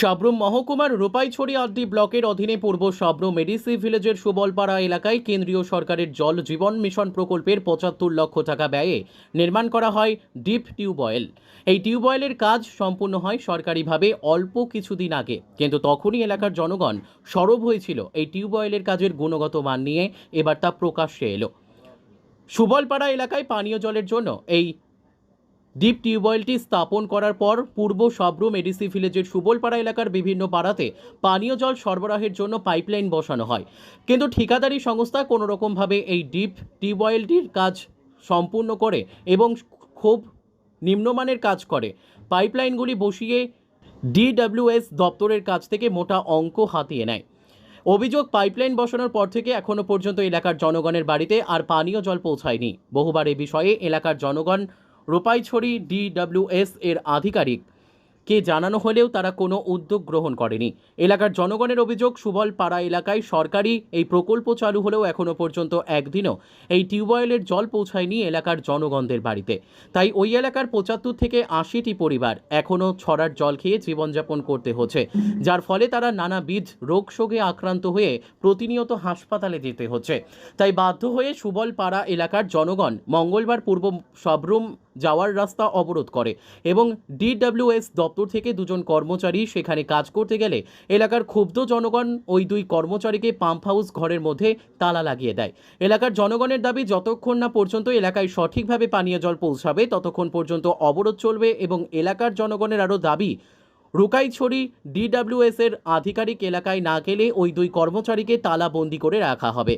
সাবরুম মহকুমার রূপাইছড়ি আড্ডি ব্লকের অধীনে পূর্ব সাবরুম মেডিসি ভিলেজের সুবলপাড়া এলাকায় কেন্দ্রীয় সরকারের জল জীবন মিশন প্রকল্পের পঁচাত্তর লক্ষ টাকা ব্যয়ে নির্মাণ করা হয় ডিপ টিউবওয়েল। এই টিউবওয়েলের কাজ সম্পূর্ণ হয় সরকারিভাবে অল্প কিছুদিন আগে। কিন্তু তখনই এলাকার জনগণ সরব হয়েছিল এই টিউবওয়েলের কাজের গুণগত মান নিয়ে। এবার তা প্রকাশ্যে এলো। সুবলপাড়া এলাকায় পানীয় জলের জন্য এই ডিপ টিউবওয়েলটি স্থাপন করার পর পূর্ব সাবরুম এডিসি ভিলেজের সুবলপাড়া এলাকার বিভিন্ন পাড়াতে পানীয় জল সরবরাহের জন্য পাইপলাইন বসানো হয়। কিন্তু ঠিকাদারি সংস্থা কোনো রকমভাবে এই ডিপ টিউবওয়েলটির কাজ সম্পূর্ণ করে এবং খুব নিম্নমানের কাজ করে। পাইপলাইনগুলি বসিয়ে ডিডব্লিউএস দপ্তরের কাছ থেকে মোটা অঙ্ক হাতিয়ে নেয়। অভিযোগ, পাইপলাইন বসানোর পর থেকে এখনও পর্যন্ত এলাকার জনগণের বাড়িতে আর পানীয় জল পৌঁছায়নি। বহুবার এ বিষয়ে এলাকার জনগণ রূপাইছড়ি ডিডব্লিউএস এর আধিকারিক কে জানানো হলেও তারা কোনো উদ্যোগ গ্রহণ করেনি। এলাকার জনগণের অভিযোগ সুবল পাড়া এলাকায় সরকারি এই প্রকল্প চালু হলেও এখনও পর্যন্ত একদিনও এই টিউবওয়েলের জল পৌঁছায়নি এলাকার জনগণদের বাড়িতে। তাই ওই এলাকার পঁচাত্তর থেকে আশিটি পরিবার এখনও ছড়ার জল খেয়ে জীবনযাপন করতে হচ্ছে, যার ফলে তারা নানাবিধ রোগ শোকে আক্রান্ত হয়ে প্রতিনিয়ত হাসপাতালে যেতে হচ্ছে। তাই বাধ্য হয়ে সুবল পাড়া এলাকার জনগণ মঙ্গলবার পূর্ব সবরুম যাওয়ার রাস্তা অবরোধ করে এবং ডিডব্লিউএস দপ্তর দপ্তর থেকে দুজন কর্মচারী সেখানে কাজ করতে গেলে এলাকার ক্ষুব্ধ জনগণ ওই দুই কর্মচারীকে পাম্প হাউস ঘরের মধ্যে তালা লাগিয়ে দেয়। এলাকার জনগণের দাবি, যতক্ষণ না পর্যন্ত এলাকায় সঠিকভাবে পানীয় জল পৌঁছাবে, ততক্ষণ পর্যন্ত অবরোধ চলবে এবং এলাকার জনগণের আরও দাবি, রুকাইছড়ি ডিডাব্লিউএস এর আধিকারিক এলাকায় না গেলে ওই দুই কর্মচারীকে তালাবন্দি করে রাখা হবে।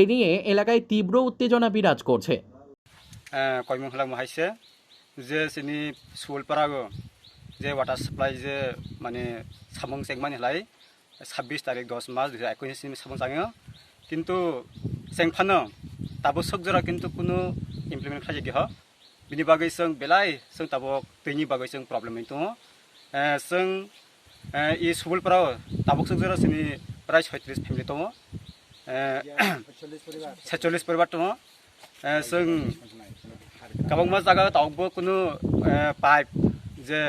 এ নিয়ে এলাকায় তীব্র উত্তেজনা বিরাজ করছে। কর্মশালা হাইছে যে চিনি সুলপাড়া सुवलपारागो जे वाटार साप्लाइ जे माने सामं सेगमान हलाय ছাব্বিশ তারিখ দশ মাস দুই হাজার একৈশ সামং চাঙো কিন্তু চেংফানো তাবো सकजरा কিন্তু কোনো इमप्लिमेन्ट खालाय गैया बिनि बागै जों बेलाय जों ताबो दैनि बागै जों प्रब्लेम दङ जों इ सुबुलपाराव ताबो सकजरा जोंनि प्राय सयत्रिस फेमिलि दङ सेचल्लिस परिबार दङ जों गोबांमा जागा दावबो कुनु पाइप जे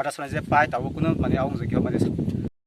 পাটাচনে যে পায় তাৰো কোনো মানে আহোম যজ্ঞ মানে